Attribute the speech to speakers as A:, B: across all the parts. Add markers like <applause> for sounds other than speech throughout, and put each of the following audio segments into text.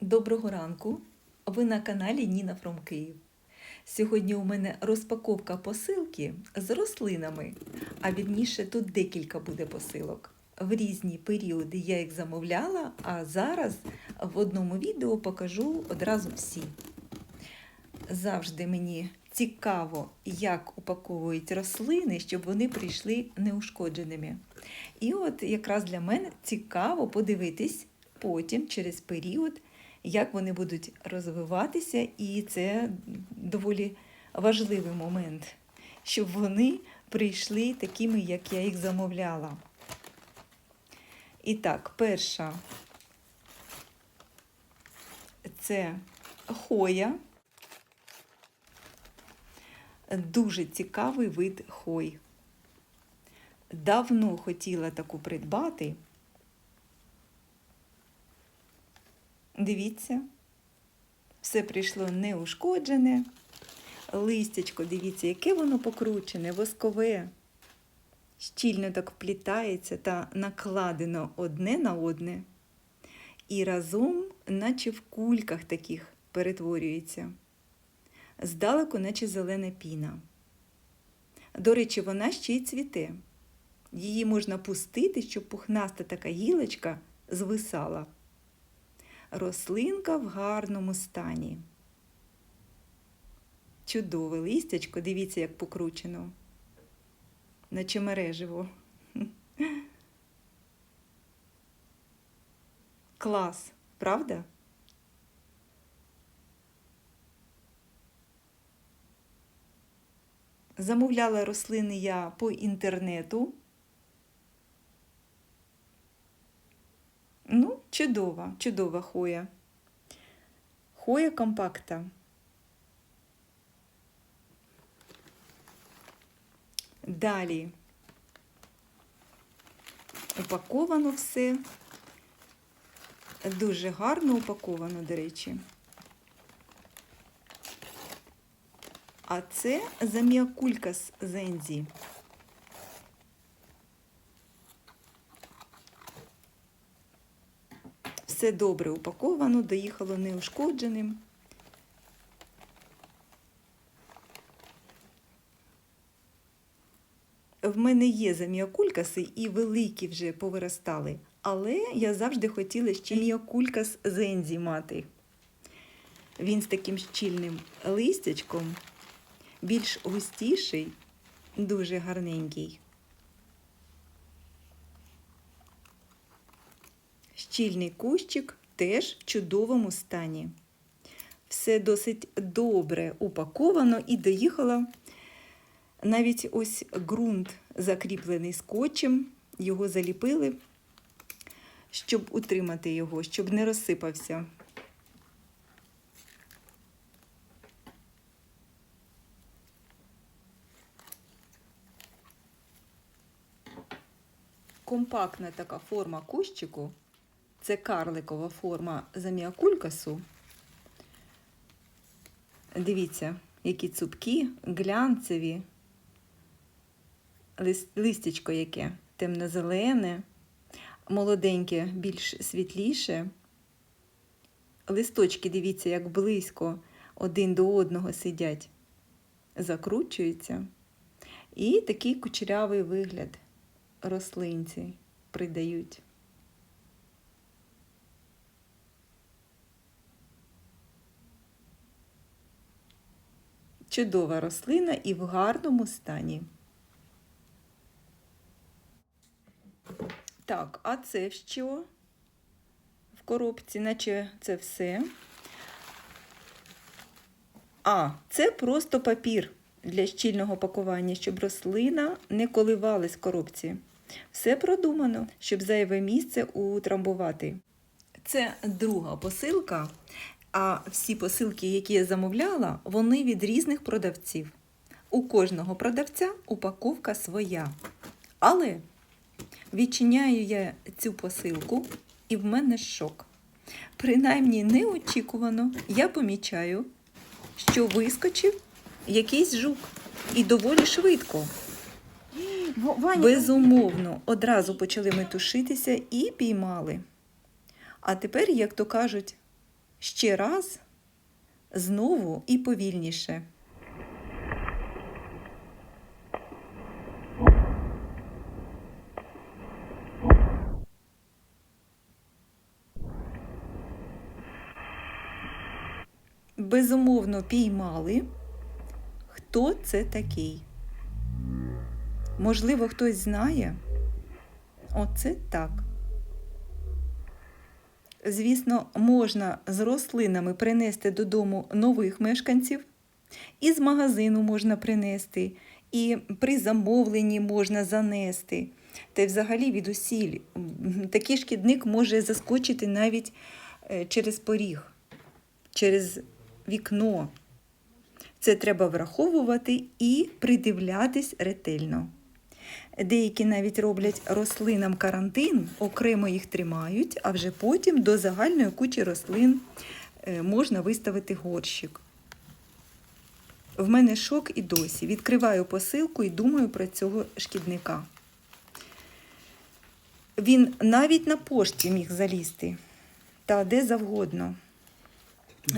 A: Доброго ранку! Ви на каналі Ніна Фром Київ. Сьогодні у мене розпаковка посилки з рослинами, а вірніше тут декілька буде посилок. В різні періоди я їх замовляла, а зараз в одному відео покажу одразу всі. Завжди мені цікаво, як упаковують рослини, щоб вони прийшли неушкодженими. І от якраз для мене цікаво подивитись потім через період, як вони будуть розвиватися, і це доволі важливий момент, щоб вони прийшли такими, як я їх замовляла. І так, перша це хоя. Дуже цікавий вид хой. Давно хотіла таку придбати. Дивіться, все прийшло неушкоджене. Листячко, дивіться, яке воно покручене, воскове, щільно так вплітається та накладено одне на одне. І разом, наче в кульках таких, перетворюється. Здалеку, наче зелена піна. До речі, вона ще й цвіте. Її можна пустити, щоб пухнаста така гілочка звисала. Рослинка в гарному стані. Чудове листячко, дивіться, як покручено. Наче мереживо. <laughs> Клас, правда? Замовляла рослини я по інтернету. Ну, чудова, чудова хоя. Хоя компакта. Далі упаковано все. Дуже гарно упаковано, до речі. А це заміакулькас зензі. Все добре упаковано, доїхало неушкодженим. В мене є заміакулькаси і великі вже повиростали, але я завжди хотіла ще міокулькас зензі мати. Він з таким щільним листячком, більш густіший, дуже гарненький. Щільний кущик теж в чудовому стані. Все досить добре упаковано і доїхала. Навіть ось ґрунт закріплений скотчем, його заліпили, щоб утримати його, щоб не розсипався. Компактна така форма кущику. Це карликова форма заміакулькасу. Дивіться, які цупкі, глянцеві, листячко яке темно-зелене, молоденьке, більш світліше. Листочки, дивіться, як близько один до одного сидять, закручуються. І такий кучерявий вигляд рослинці придають. Чудова рослина і в гарному стані. Так, а це що? В коробці, наче це все. А, це просто папір для щільного пакування, щоб рослина не коливалась в коробці. Все продумано, щоб зайве місце утрамбувати. Це друга посилка. А всі посилки, які я замовляла, вони від різних продавців. У кожного продавця упаковка своя. Але відчиняю я цю посилку, і в мене шок. Принаймні неочікувано я помічаю, що вискочив якийсь жук і доволі швидко. Безумовно, одразу почали метушитися і піймали. А тепер, як то кажуть, ще раз, знову і повільніше. Безумовно піймали, хто це такий. Можливо, хтось знає. Оце так. Звісно, можна з рослинами принести додому нових мешканців, і з магазину можна принести, і при замовленні можна занести. Та й взагалі від усіль. Такий шкідник може заскочити навіть е, через поріг, через вікно. Це треба враховувати і придивлятись ретельно. Деякі навіть роблять рослинам карантин, окремо їх тримають, а вже потім до загальної кучі рослин е, можна виставити горщик. В мене шок і досі. Відкриваю посилку і думаю про цього шкідника. Він навіть на пошті міг залізти, та де завгодно.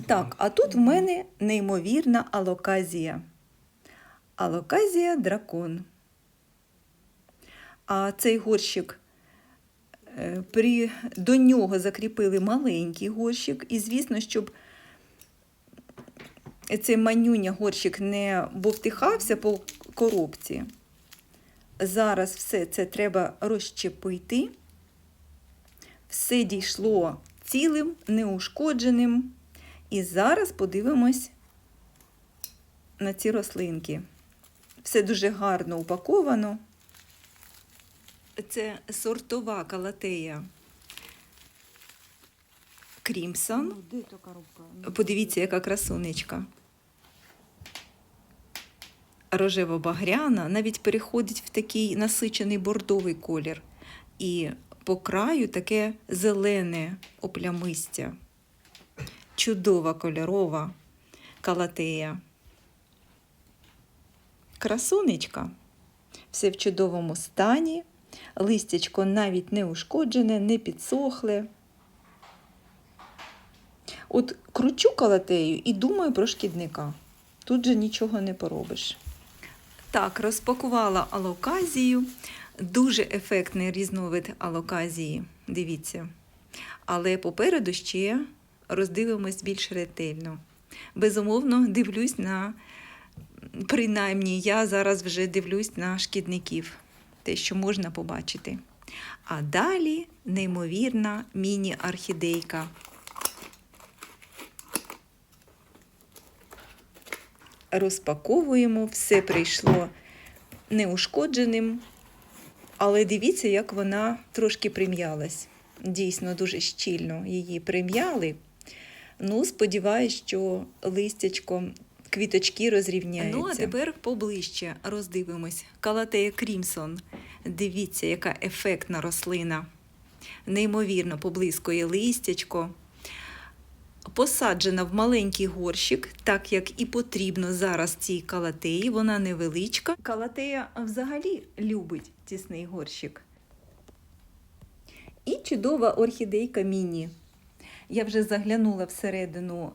A: Так, а тут в мене неймовірна алоказія. Алоказія дракон. А цей горщик е, при, до нього закріпили маленький горщик. І, звісно, щоб цей манюня горщик не бовтихався по коробці. Зараз все це треба розщепити. Все дійшло цілим, неушкодженим. І зараз подивимось на ці рослинки. Все дуже гарно упаковано. Це сортова калатея Крімсон.
B: Ну? Ну,
A: Подивіться, яка красунечка. Рожево-багряна навіть переходить в такий насичений бордовий колір. І по краю таке зелене оплямистя. Чудова кольорова калатея. Красунечка. Все в чудовому стані. Листячко навіть не ушкоджене, не підсохле. От кручу калатею і думаю про шкідника. Тут же нічого не поробиш. Так, розпакувала алоказію. Дуже ефектний різновид алоказії. Дивіться. Але попереду ще роздивимось більш ретельно. Безумовно, дивлюсь на, принаймні, я зараз вже дивлюсь на шкідників, те, що можна побачити. А далі неймовірна міні-орхідейка. Розпаковуємо, все прийшло неушкодженим. Але дивіться, як вона трошки прим'ялась. Дійсно, дуже щільно її прим'яли. Ну, сподіваюсь, що листячко, квіточки розрівняються. Ну, а тепер поближче роздивимось. Калатея Крімсон. Дивіться, яка ефектна рослина. Неймовірно поблискує листячко. Посаджена в маленький горщик, так як і потрібно зараз цій калатеї. Вона невеличка. Калатея взагалі любить тісний горщик. І чудова орхідейка міні. Я вже заглянула всередину,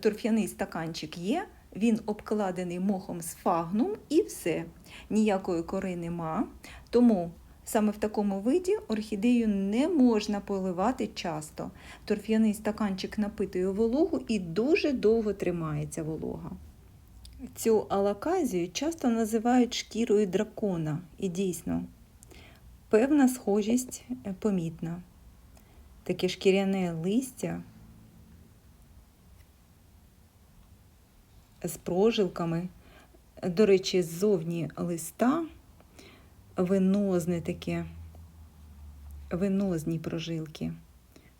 A: торф'яний стаканчик є, він обкладений мохом з фагнум і все. Ніякої кори нема. Тому саме в такому виді орхідею не можна поливати часто. Торф'яний стаканчик напитує вологу і дуже довго тримається волога. Цю алаказію часто називають шкірою дракона, і дійсно, певна схожість е, помітна. Таке шкіряне листя з прожилками. До речі, ззовні листа венозне таке, венозні прожилки.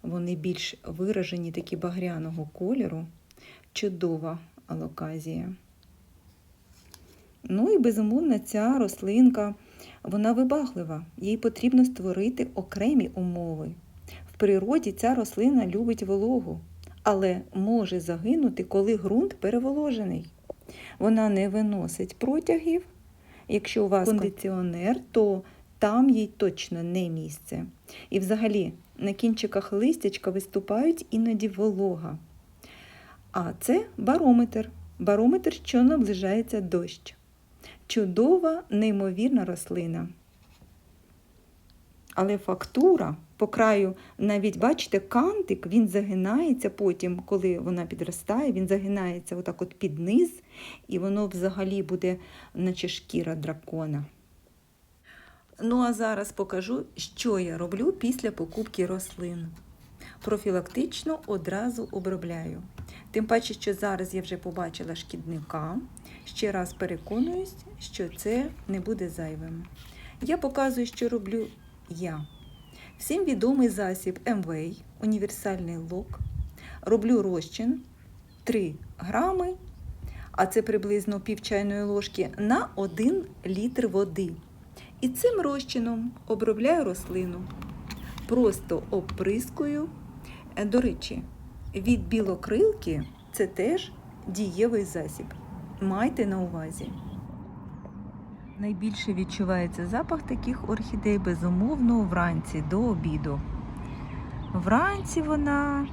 A: Вони більш виражені, такі багряного кольору. Чудова алоказія. Ну і безумовно, ця рослинка, вона вибаглива. Їй потрібно створити окремі умови. В природі ця рослина любить вологу, але може загинути, коли ґрунт переволожений. Вона не виносить протягів. Якщо у вас кондиціонер, то там їй точно не місце. І взагалі на кінчиках листячка виступають іноді волога. А це барометр. Барометр, що наближається дощ. Чудова, неймовірна рослина. Але фактура по краю, навіть бачите, кантик, він загинається потім, коли вона підростає, він загинається отак от під низ, і воно взагалі буде, наче шкіра дракона. Ну а зараз покажу, що я роблю після покупки рослин. Профілактично одразу обробляю. Тим паче, що зараз я вже побачила шкідника. Ще раз переконуюсь, що це не буде зайвим. Я показую, що роблю я. Всім відомий засіб МВ, універсальний лок. Роблю розчин 3 грами, а це приблизно пів чайної ложки на 1 літр води. І цим розчином обробляю рослину. Просто оприскую. Е, До речі, від білокрилки це теж дієвий засіб. Майте на увазі. Найбільше відчувається запах таких орхідей, безумовно, вранці до обіду. Вранці вона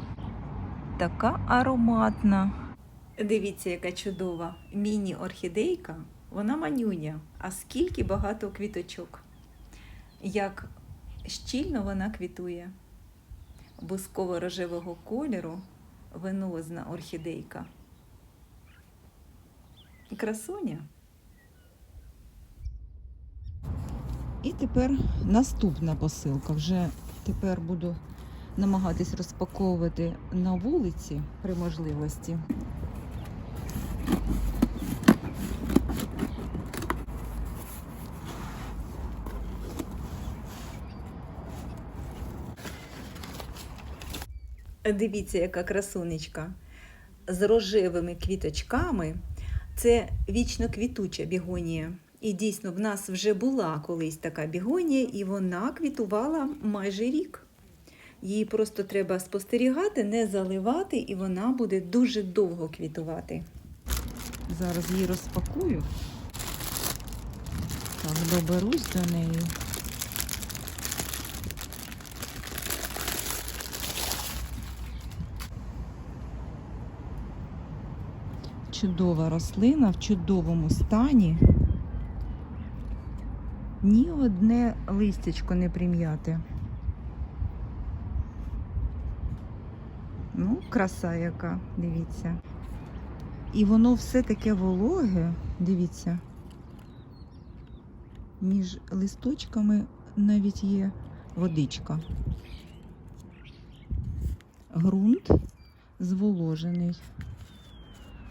A: така ароматна. Дивіться, яка чудова міні-орхідейка. Вона манюня, а скільки багато квіточок. Як щільно вона квітує. Бусково-рожевого кольору венозна орхідейка. Красуня.
B: І тепер наступна посилка. Вже тепер буду намагатись розпаковувати на вулиці при можливості.
A: Дивіться, яка красунечка. З рожевими квіточками. Це вічно квітуча бігонія. І дійсно, в нас вже була колись така бігонія, і вона квітувала майже рік. Її просто треба спостерігати, не заливати, і вона буде дуже довго квітувати.
B: Зараз її розпакую. Так, доберусь до неї. Чудова рослина в чудовому стані. Ні одне листячко не прим'яте. Ну, краса яка, дивіться. І воно все таке вологе, дивіться. Між листочками навіть є водичка. Грунт зволожений.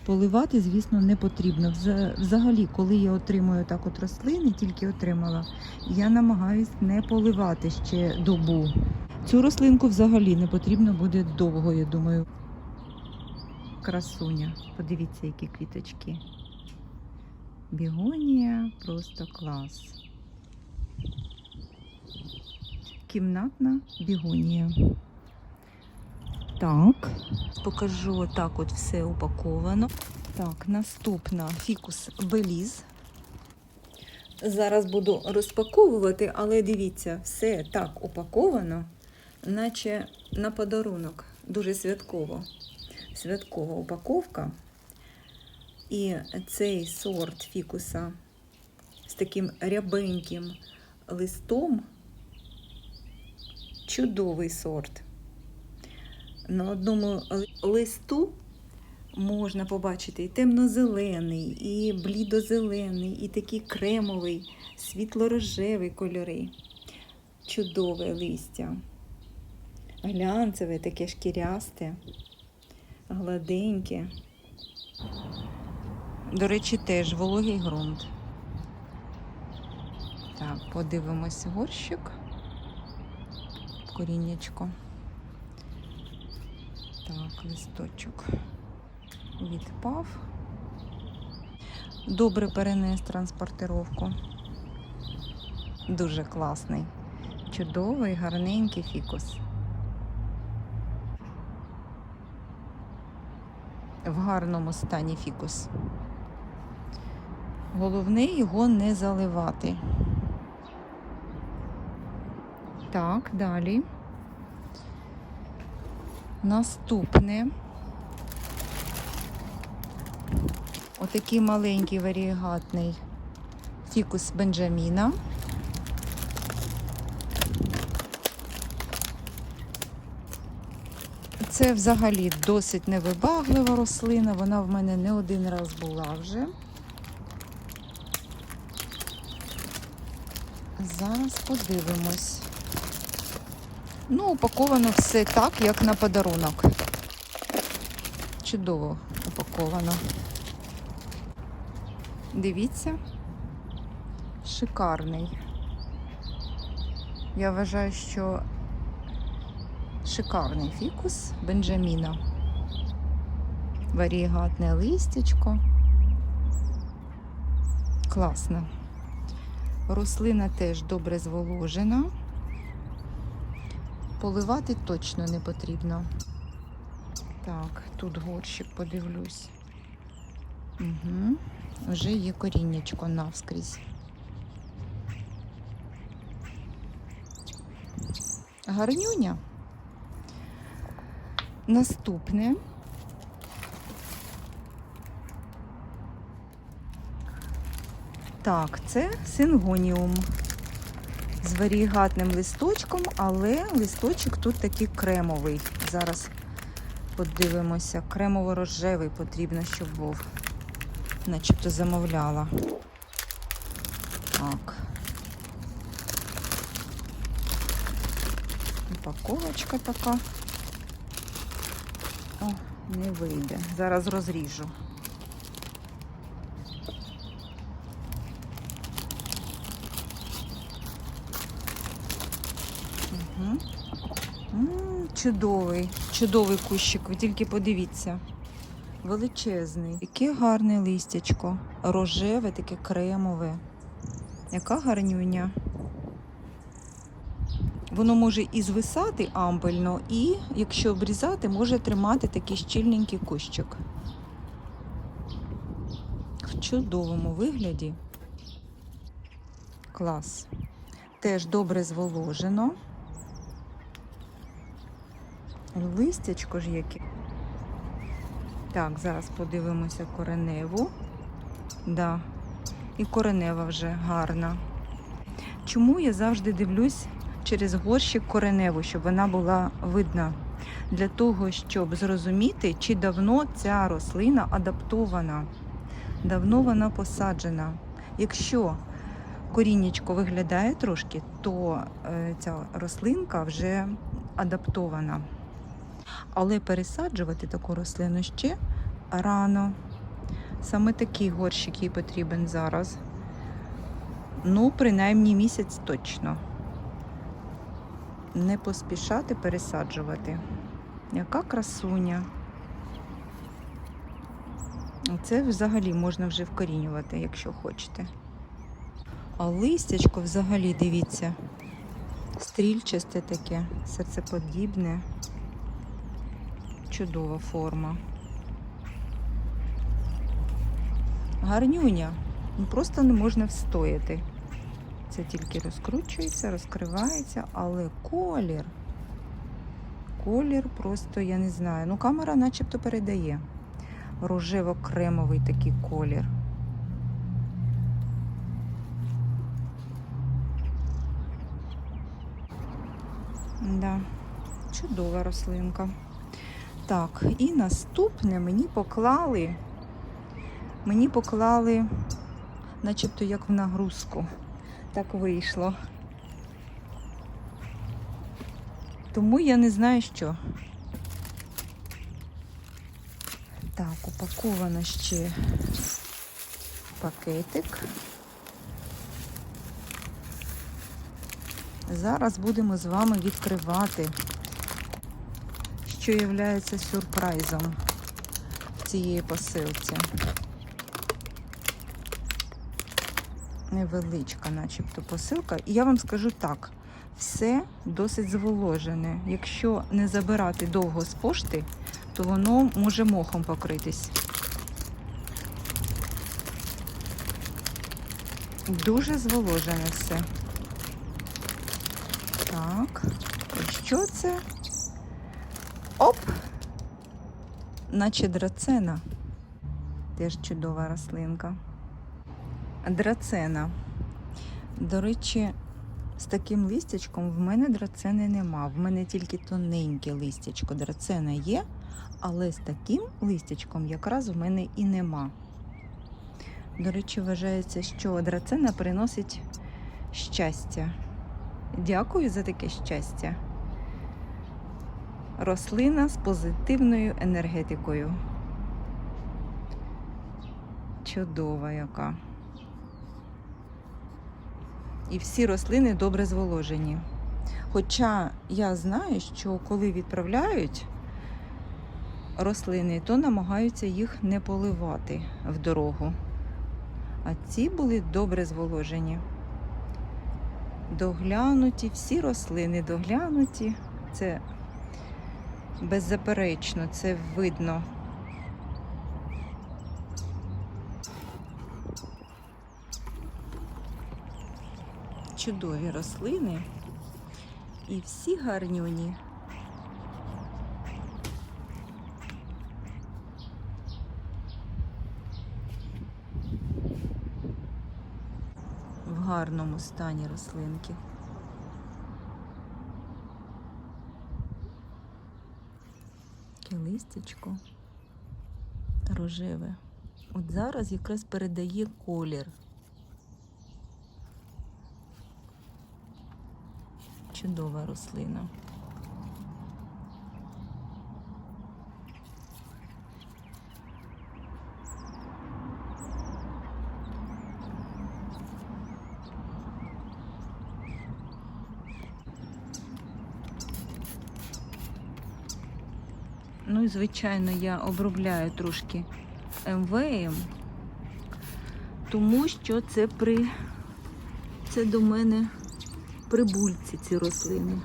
B: Поливати, звісно, не потрібно. Взагалі, коли я отримую так от рослини, тільки отримала, я намагаюсь не поливати ще добу. Цю рослинку взагалі не потрібно буде довго, я думаю. Красуня. Подивіться, які квіточки. Бігонія просто клас. Кімнатна бігонія. Так,
A: Покажу так от все упаковано.
B: так, наступна фікус Беліз.
A: Зараз буду розпаковувати, але дивіться, все так упаковано, наче на подарунок. Дуже святково. Святкова упаковка. І цей сорт фікуса з таким рябеньким листом. Чудовий сорт. На одному листу можна побачити і темно-зелений, і блідозелений, і такий кремовий, світло-рожевий кольори. Чудове листя. Глянцеве, таке шкірясте, гладеньке.
B: До речі, теж вологий ґрунт. Так, подивимось горщик. Коріннячко. Так, листочок відпав. Добре перенес транспортировку. Дуже класний. Чудовий, гарненький фікус. В гарному стані фікус. Головне його не заливати. Так, далі. Наступне. Отакий маленький варієгатний фікус Бенджаміна. Це взагалі досить невибаглива рослина. Вона в мене не один раз була вже. Зараз подивимось. Ну, упаковано все так, як на подарунок. Чудово упаковано. Дивіться, шикарний. Я вважаю, що шикарний фікус Бенджаміна. Варієгатне листячко. Класно. Рослина теж добре зволожена. Поливати точно не потрібно. Так, тут горщик подивлюсь. Угу. Вже є коріннячко навскрізь. Гарнюня. Наступне. Так, це сингоніум з варігатним листочком, але листочок тут такий кремовий. Зараз подивимося. Кремово-рожевий потрібно, щоб був. Начебто замовляла. Так. Упаковочка така. О, не вийде. Зараз розріжу. Угу. М, чудовий, чудовий кущик. Ви тільки подивіться. Величезний. Яке гарне листячко. Рожеве, таке кремове. Яка гарнюня. Воно може і звисати ампельно, і, якщо обрізати, може тримати такий щільненький кущик. В чудовому вигляді. Клас. Теж добре зволожено. Листячко ж яке. Так, зараз подивимося кореневу. Да. І коренева вже гарна. Чому я завжди дивлюсь через горщик кореневу, щоб вона була видна? Для того, щоб зрозуміти, чи давно ця рослина адаптована, давно вона посаджена. Якщо коріннячко виглядає трошки, то е, ця рослинка вже адаптована. Але пересаджувати таку рослину ще рано. Саме такий горщик їй потрібен зараз. Ну, принаймні місяць точно. Не поспішати пересаджувати. Яка красуня. Це взагалі можна вже вкорінювати, якщо хочете. А листячко взагалі, дивіться, стрільчасте таке, серцеподібне. Чудова форма. Гарнюня. Ну просто не можна встояти. Це тільки розкручується, розкривається, але колір. Колір просто, я не знаю. Ну, камера начебто передає. Рожево-кремовий такий колір. Да, чудова рослинка. Так, і наступне мені поклали, мені поклали, начебто як в нагрузку. Так вийшло. Тому я не знаю що. Так, упаковано ще пакетик. Зараз будемо з вами відкривати що є сюрпризом цієї посилці. Невеличка, начебто, посилка. І я вам скажу так: все досить зволожене. Якщо не забирати довго з пошти, то воно може мохом покритись. Дуже зволожене все. Так, що це? Оп! Наче драцена. Теж чудова рослинка. Драцена. До речі, з таким листячком в мене драцени нема. В мене тільки тоненьке листячко. Драцена є, але з таким листячком якраз в мене і нема. До речі, вважається, що драцена приносить щастя. Дякую за таке щастя. Рослина з позитивною енергетикою. Чудова яка. І всі рослини добре зволожені. Хоча я знаю, що коли відправляють рослини, то намагаються їх не поливати в дорогу. А ці були добре зволожені. Доглянуті, всі рослини доглянуті. Це беззаперечно, це видно. Чудові рослини і всі гарнюні. В гарному стані рослинки. Таке листячко рожеве. От зараз якраз передає колір. Чудова рослина. Ну і звичайно я обробляю трошки МВМ, тому що це при це до мене прибульці ці рослини.